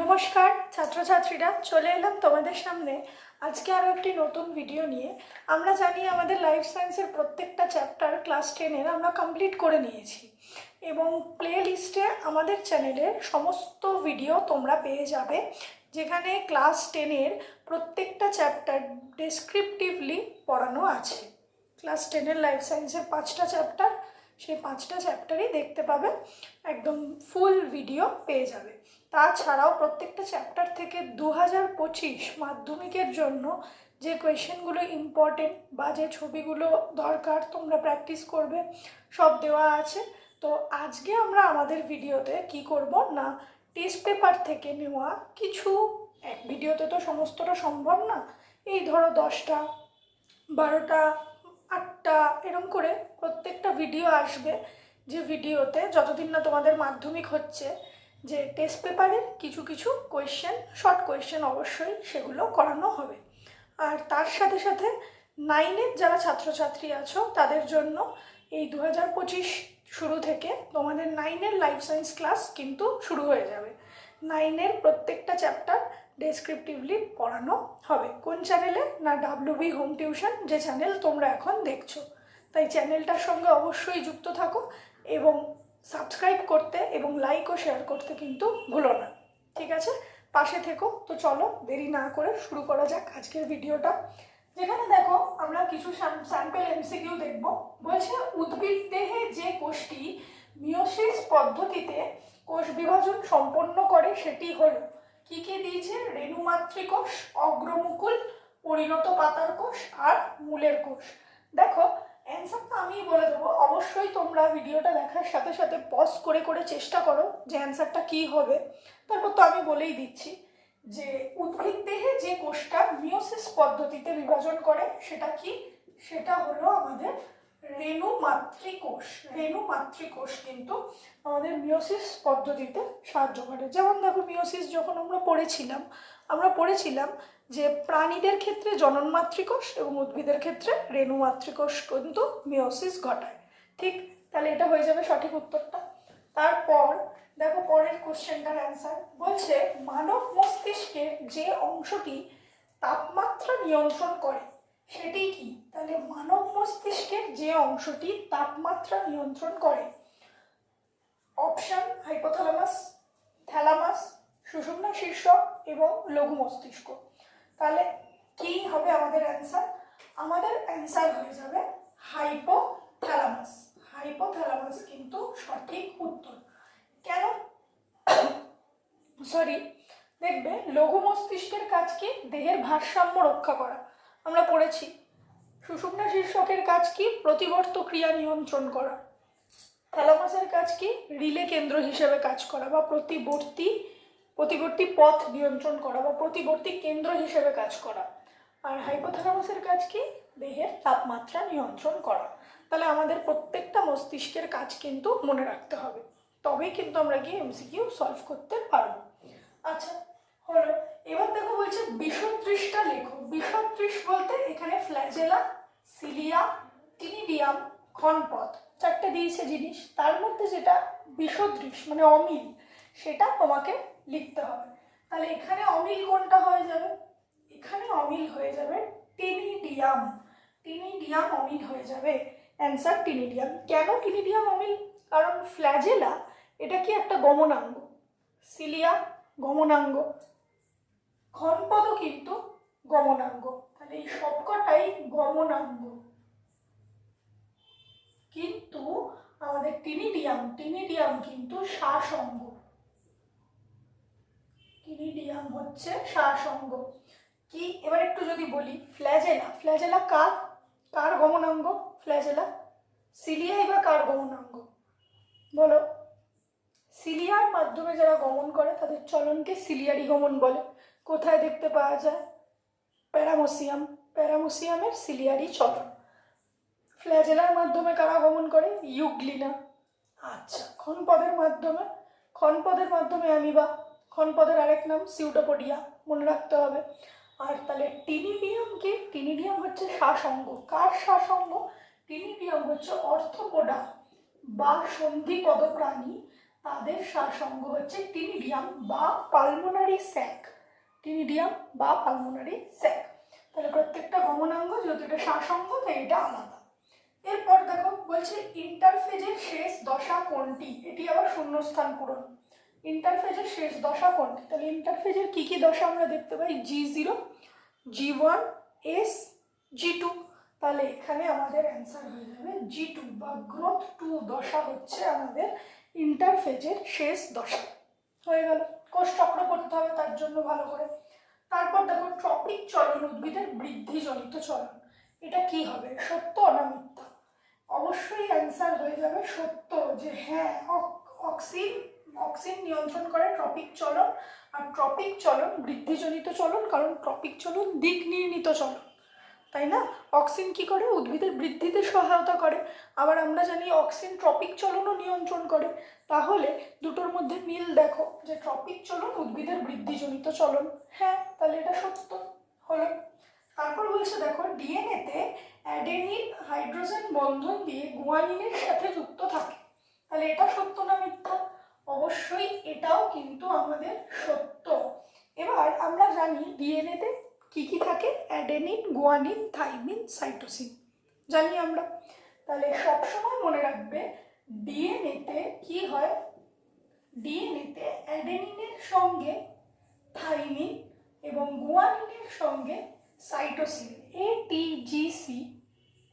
নমস্কার, ছাত্রছাত্রীরা, চলে এলাম তোমাদের সামনে। আজকে আরও একটি নতুন ভিডিও নিয়ে। আমরা জানি আমাদের লাইফ সায়েন্সের প্রত্যেকটা চ্যাপ্টার ক্লাস টেনের আমরা কমপ্লিট করে নিয়েছি। এবং প্লে লিস্টে আমাদের চ্যানেলের সমস্ত ভিডিও তোমরা পেয়ে যাবে। যেখানে ক্লাস টেনের প্রত্যেকটা চ্যাপ্টার ডেসক্রিপটিভলি পড়ানো আছে। ক্লাস টেনের লাইফ সায়েন্সের পাঁচটা চ্যাপ্টার সেই পাঁচটা চ্যাপ্টারই দেখতে পাবে, একদম ফুল ভিডিও পেয়ে যাবে। তাছাড়াও প্রত্যেকটা চ্যাপ্টার থেকে দু হাজার পঁচিশ মাধ্যমিকের জন্য যে কোয়েশ্চেনগুলো ইম্পর্টেন্ট বা যে ছবিগুলো দরকার তোমরা প্র্যাকটিস করবে, সব দেওয়া আছে। তো আজকে আমরা আমাদের ভিডিওতে কি করব না টেস্ট পেপার থেকে নেওয়া কিছু, এক ভিডিওতে তো সমস্তটা সম্ভব না। এই ধরো দশটা, বারোটা আটটা এরম করে প্রত্যেকটা ভিডিও আসবে যে ভিডিওতে যতদিন না তোমাদের মাধ্যমিক হচ্ছে, যে টেস্ট পেপারের কিছু কিছু কোয়েশ্চেন শর্ট কোয়েশ্চেন অবশ্যই সেগুলো করানো হবে। আর তার সাথে সাথে নাইনের যারা ছাত্রছাত্রী আছো, তাদের জন্য এই দু হাজার পঁচিশ শুরু থেকে তোমাদের নাইনের লাইফ সায়েন্স ক্লাস কিন্তু শুরু হয়ে যাবে। নাইনের প্রত্যেকটা চ্যাপ্টার ডেসক্রিপটিভলি পড়ানো হবে। কোন চ্যানেলে না ডাব্লিউবি হোম টিউশন যে চ্যানেল তোমরা এখন দেখছ। তাই চ্যানেলটার সঙ্গে অবশ্যই যুক্ত থাকো এবং সাবস্ক্রাইব করতে এবং লাইক ও শেয়ার করতে কিন্তু ভুলো না। ঠিক আছে? পাশে থেকো। তো চলো, দেরি না করে শুরু করা যাক আজকের ভিডিওটা। যেখানে দেখো, আমরা কিছু স্যাম্পল এমসিকিউ দেখব। বলছে, উদ্ভিদ দেহে যে কোষটি মিওসিস পদ্ধতিতে কোষ বিভাজন সম্পন্ন করে, সেটি হলো কি কি দিয়েছে? রেণু মাতৃকোষ অগ্রমুকুল, পরিণত পাতার কোষ আর মূলের কোষ। দেখো অ্যান্সারটা আমি বলে দেবো। অবশ্যই তোমরা ভিডিওটা দেখার সাথে সাথে পজ করে করে চেষ্টা করো যে অ্যান্সারটা কী হবে। তারপর তো আমি বলেই দিচ্ছি যে উদ্ভিদ দেহে যে কোষটা মিওসিস পদ্ধতিতে বিভাজন করে, সেটা কি? সেটা হলো আমাদের রেণু মাতৃকোষ রেণু মাতৃকোষ কিন্তু আমাদের মিওসিস পদ্ধতিতে সাহায্য করে। যেমন দেখো মিওসিস যখন আমরা পড়েছিলাম আমরা পড়েছিলাম যে প্রাণীদের ক্ষেত্রে জনন মাতৃকোষ এবং উদ্ভিদের ক্ষেত্রে রেণু মাতৃকোষ কিন্তু মিওসিস ঘটায়। ঠিক? তাহলে এটা হয়ে যাবে সঠিক উত্তরটা। তারপর দেখো পরের কোশ্চেনটার অ্যান্সার। বলছে মানব মস্তিষ্কের যে অংশটি তাপমাত্রা নিয়ন্ত্রণ করে সেটি কি? তাহলে মানব মস্তিষ্কের যে অংশটি তাপমাত্রা নিয়ন্ত্রণ করে অপশন হাইপোথ্যালামাস থ্যালামাস সুষুম্না শীর্ষক এবং লঘু মস্তিষ্ক। তাহলে কি হবে আমাদের অ্যান্সার আমাদের অ্যান্সার হয়ে যাবে হাইপোথ্যালামাস হাইপোথ্যালামাস কিন্তু সঠিক উত্তর। কেন? সরি দেখবে লঘু মস্তিষ্কের কাজ কি দেহের ভারসাম্য রক্ষা করা। আমরা পড়েছি সুষুম্না শীর্ষকের কাজ কি? প্রতিবর্ত ক্রিয়া নিয়ন্ত্রণ করা। থ্যালামাসের কাজ কি? রিলে কেন্দ্র হিসেবে কাজ করা বা প্রতিবর্তী প্রতিবর্তী পথ নিয়ন্ত্রণ করা বা প্রতিবর্তী কেন্দ্র হিসেবে কাজ করা। আর হাইপোথ্যালামাসের কাজ কি? দেহের তাপমাত্রা নিয়ন্ত্রণ করা। তাহলে আমাদের প্রত্যেকটা মস্তিষ্কের কাজ কিন্তু মনে রাখতে হবে। তবেই কিন্তু আমরা গিয়ে এমসিকিউ সলভ করতে পারব। আচ্ছা হলো এবার দেখো বলছে বিষদৃষ্টা লেখো বিষদৃশ বলতে এখানে ফ্ল্যাজেলা, সিলিয়া টিনিডিয়াম ক্ষণপথ, চারটে দিয়েছে জিনিস। তার মধ্যে যেটা বিষদৃশ মানে অমিল, সেটা তোমাকে লিখতে হবে। তাহলে এখানে অমিল কোনটা হয়ে যাবে? এখানে অমিল হয়ে যাবে টিনিডিয়াম। টিনিডিয়াম অমিল হয়ে যাবে। অ্যান্সার টিনিডিয়াম। কেন টিনিডিয়াম অমিল? কারণ ফ্ল্যাজেলা, এটা কি একটা গমনাঙ্গ? সিলিয়া, গমনাঙ্গ। ক্ষণপদও কিন্তু গমনাঙ্গ। তাহলে এই সবকটাই গমনাঙ্গ। কিন্তু আমাদের টিনিডিয়াম টিনিডিয়াম কিন্তু শ্বাসঙ্গ টিনিডিয়াম হচ্ছে শ্বাসঙ্গ কি, এবার একটু যদি বলি, ফ্ল্যাজেলা ফ্ল্যাজেলা কার? কার গমনাঙ্গ? ফ্ল্যাজেলা? সিলিয়াই বা কার গমনাঙ্গ? বলো। সিলিয়ার মাধ্যমে যারা গমন করে, তাদের চলনকে সিলিয়ারি গমন বলে। কোথায় দেখতে পাওয়া যায়? প্যারামোসিয়াম, প্যারামোসিয়ামের সিলিয়ারি চলন ফ্ল্যাজেলার মাধ্যমে কারা গমন করে? ইউগ্লিনা। আচ্ছা ক্ষণপদের মাধ্যমে ক্ষণপদের মাধ্যমে অ্যামিবা। ক্ষণপদের আরেক নাম সিউটোপোডিয়া মনে রাখতে হবে। আর তাহলে টিনিডিয়াম কি? টিনিডিয়াম হচ্ছে শ্বাসঙ্গ। কার শ্বাসঙ্গ? টিনিডিয়াম হচ্ছে অর্থপোডা বা সন্ধিপদ প্রাণী তাদের সাসঙ্গ হচ্ছে টিনিডিয়াম বা পালমোনারি স্যাক। টিনিডিয়াম বা পালমোনারি স্যাক তাহলে প্রত্যেকটা গমনাঙ্গ, যেহেতু এটা সাসঙ্গ তাই এটা আলাদা। এরপর দেখো, বলছে ইন্টারফেজের শেষ দশা কোনটি? এটি আবার শূন্যস্থান পূরণ। ইন্টারফেজের শেষ দশা কোনটি? তাহলে ইন্টারফেজের কি কি দশা আমরা দেখতে পাই? G zero G one S G two তাহলে এখানে আমাদের অ্যান্সার হয়ে যাবে জি টু বা গ্রোথ টু দশা হচ্ছে আমাদের ইন্টারফেজের শেষ দশা। হয়ে গেল। কোষ চক্র করতে হবে, তার জন্য ভালো করে। তারপর দেখো, ট্রপিক চলন উদ্ভিদের বৃদ্ধিজনিত চলন। এটা কি হবে, সত্য না মিথ্যা? অবশ্যই অ্যান্সার হয়ে যাবে সত্য যে হ্যাঁ অক- অক্সিন অক্সিন নিয়ন্ত্রণ করে ট্রপিক চলন। আর ট্রপিক চলন বৃদ্ধিজনিত চলন, কারণ ট্রপিক চলন দিক নির্ণীত চলন। তাই না? অক্সিন কি করে? উদ্ভিদের বৃদ্ধিতে সহায়তা করে। আবার আমরা জানি অক্সিন ট্রপিক চলনও নিয়ন্ত্রণ করে। তাহলে দুটোর মধ্যে মিল দেখো, যে ট্রপিক চলন উদ্ভিদের বৃদ্ধিজনিত চলন। হ্যাঁ তাহলে এটা সত্য হলো। তারপর বলছে দেখো ডিএনএতে অ্যাডেনিন, হাইড্রোজেন বন্ধন দিয়ে গুয়ানিনের সাথে যুক্ত থাকে। তাহলে এটা সত্য না মিথ্যা? অবশ্যই এটাও কিন্তু আমাদের সত্য। এবার আমরা জানি ডিএনএতে কি কি থাকে? অ্যাডেনিন গুয়ানিন থাইমিন সাইটোসিন জানি আমরা। তাহলে সবসময় মনে রাখবে ডিএনএতে কি হয়? ডিএনএতে অ্যাডেনিনের সঙ্গে থাইমিন এবং গুয়ানিনের সঙ্গে সাইটোসিন এটিজিসি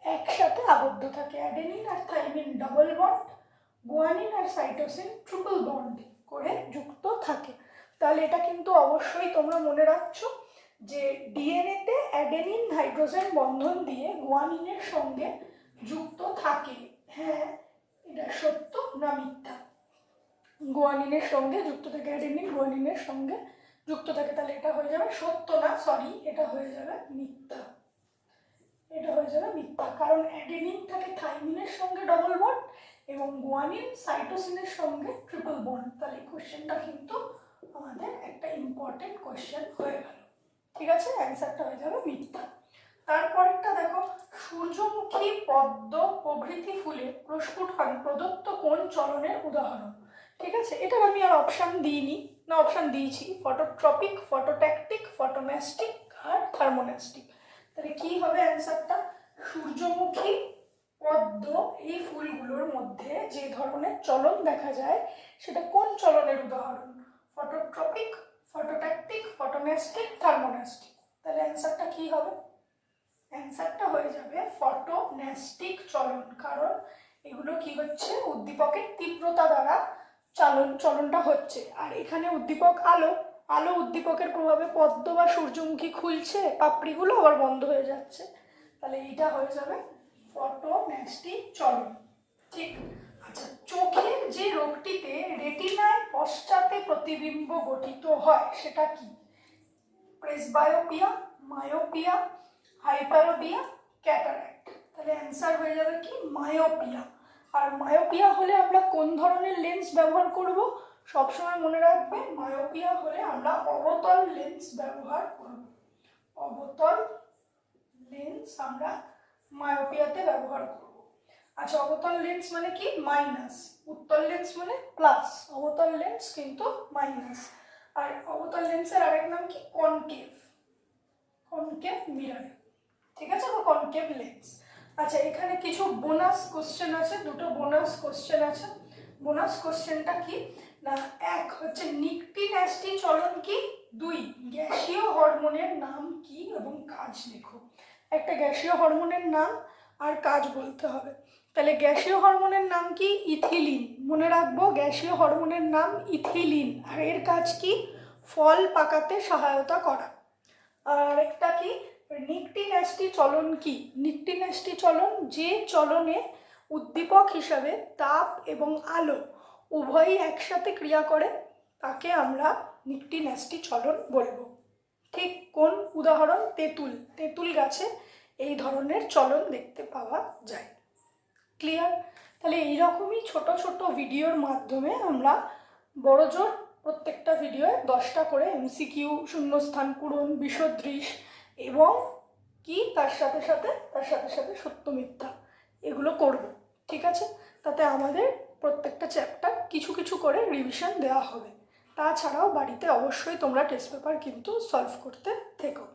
একসাথে আবদ্ধ থাকে। অ্যাডেনিন আর থাইমিন ডাবল বন্ড গুয়ানিন আর সাইটোসিন ট্রিপল বন্ড করে যুক্ত থাকে। তাহলে এটা কিন্তু অবশ্যই তোমরা মনে রাখছো। যে ডিএনএতে অ্যাডেনিন হাইড্রোজেন বন্ধন দিয়ে গুয়ানিনের সঙ্গে যুক্ত থাকে। হ্যাঁ এটা সত্য না মিথ্যা? গুয়ানিনের সঙ্গে যুক্ত থাকে অ্যাডেনিন গুয়ানিনের সঙ্গে যুক্ত থাকে, তাহলে এটা হয়ে যাবে সত্য না সরি এটা হয়ে যাবে মিথ্যা। এটা হয়ে যাবে মিথ্যা, কারণ অ্যাডেনিন থাকে থাইমিনের সঙ্গে ডবল বন্ড এবং গুয়ানিন সাইটোসিনের সঙ্গে ট্রিপল বন্ড তাহলে এই কোশ্চেনটা কিন্তু আমাদের একটা ইম্পর্টেন্ট কোশ্চেন হয়ে গেল। ঠিক আছে? অ্যান্সারটা হয়ে যাবে মিথ্যা। তারপরেরটা দেখো, সূর্যমুখী পদ্ম প্রভৃতি ফুলে প্রস্ফুটন প্রদত্ত কোন চলনের উদাহরণ? ঠিক আছে? এটা আমি আর অপশান দিইনি। না অপশান দিয়েছি। ফটোট্রপিক ফটোট্যাকটিক ফটোম্যাস্টিক আর থার্মোন্যাস্টিক তাহলে কি হবে অ্যান্সারটা? সূর্যমুখী পদ্ম এই ফুলগুলোর মধ্যে যে ধরনের চলন দেখা যায়, সেটা কোন চলনের উদাহরণ? ফটোট্রপিক ফটোট্যাকটিক ফটোম্যাস্টিক থার্মোন্যাস্টিক তাহলে অ্যান্সারটা কি হবে? অ্যান্সারটা হয়ে যাবে ফটোন্যাস্টিক চলন। কারণ এগুলো কি হচ্ছে? উদ্দীপকের তীব্রতা দ্বারা চালন, চলনটা হচ্ছে। আর এখানে উদ্দীপক আলো আলো উদ্দীপকের প্রভাবে পদ্ম বা সূর্যমুখী খুলছে, পাপড়িগুলো আবার বন্ধ হয়ে যাচ্ছে। তাহলে এইটা হয়ে যাবে ফটোন্যাস্টিক চলন। ঠিক? আচ্ছা চোখের যে রোগটিতে রেটিনায় পশ্চাতে প্রতিবিম্ব গঠিত হয়, সেটা কি? Presbyopia, myopia hyperopia cataract. তাহলে অ্যান্সার হয়ে যাবে কি? মায়োপিয়া। আর মায়োপিয়া হলে আমরা কোন ধরনের লেন্স ব্যবহার করব? সবসময় মনে রাখবে, মায়োপিয়া হলে আমরা অবতল লেন্স ব্যবহার করব। অবতল লেন্স আমরা মায়োপিয়াতে ব্যবহার করব। আচ্ছা অবতল লেন্স মানে কি? মাইনাস উত্তল লেন্স মানে প্লাস অবতল লেন্স কিন্তু মাইনাস আর অবতল লেন্সের আরেক নাম কি? কনকেভ কনকেভ মিরর ঠিক আছে? বা কনকেভ লেন্স আচ্ছা এখানে কিছু বোনাস কোশ্চেন আছে, দুটো বোনাস কোশ্চেন আছে। বোনাস কোশ্চেনটা কি? না, এক হচ্ছে নিকটি ন্যাস্টি চলন কি? দুই, গ্যাসীয় হরমোনের নাম কি এবং কাজ লেখো। একটা গ্যাসীয় হরমোনের নাম আর কাজ বলতে হবে। তাহলে গ্যাসীয় হরমোনের নাম কি? ইথিলিন। মনে রাখব, গ্যাসীয় হরমোনের নাম ইথিলিন। আর এর কাজ কি? ফল পাকাতে সহায়তা করা। আর একটা কি? নিকটিন্যাস্টি চলন কি? নিকটিন্যাস্টি চলন যে চলনে উদ্দীপক হিসাবে তাপ এবং আলো উভয়ই একসাথে ক্রিয়া করে, তাকে আমরা নিকটিন্যাস্টি চলন বলব। ঠিক কোন উদাহরণ? তেঁতুল। তেঁতুল গাছে এই ধরনের চলন দেখতে পাওয়া যায়। ক্লিয়ার তাহলে এইরকমই ছোট ছোট ভিডিওর মাধ্যমে আমরা বড়জোর প্রত্যেকটা ভিডিওয়ে দশটা করে এমসিকিউ শূন্যস্থান পূরণ বিশদৃশ এবং কি? তার সাথে সাথে, তার সাথে সাথে সত্য মিথ্যা এগুলো করব, ঠিক আছে? তাতে আমাদের প্রত্যেকটা চ্যাপ্টার কিছু কিছু করে রিভিশন দেওয়া হবে। তাছাড়াও বাড়িতে অবশ্যই তোমরা টেস্ট পেপার কিন্তু সলভ করতে থেকো,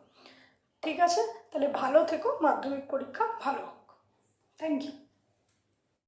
ঠিক আছে? তাহলে ভালো থেকো, মাধ্যমিক পরীক্ষা ভালো হোক। Thank you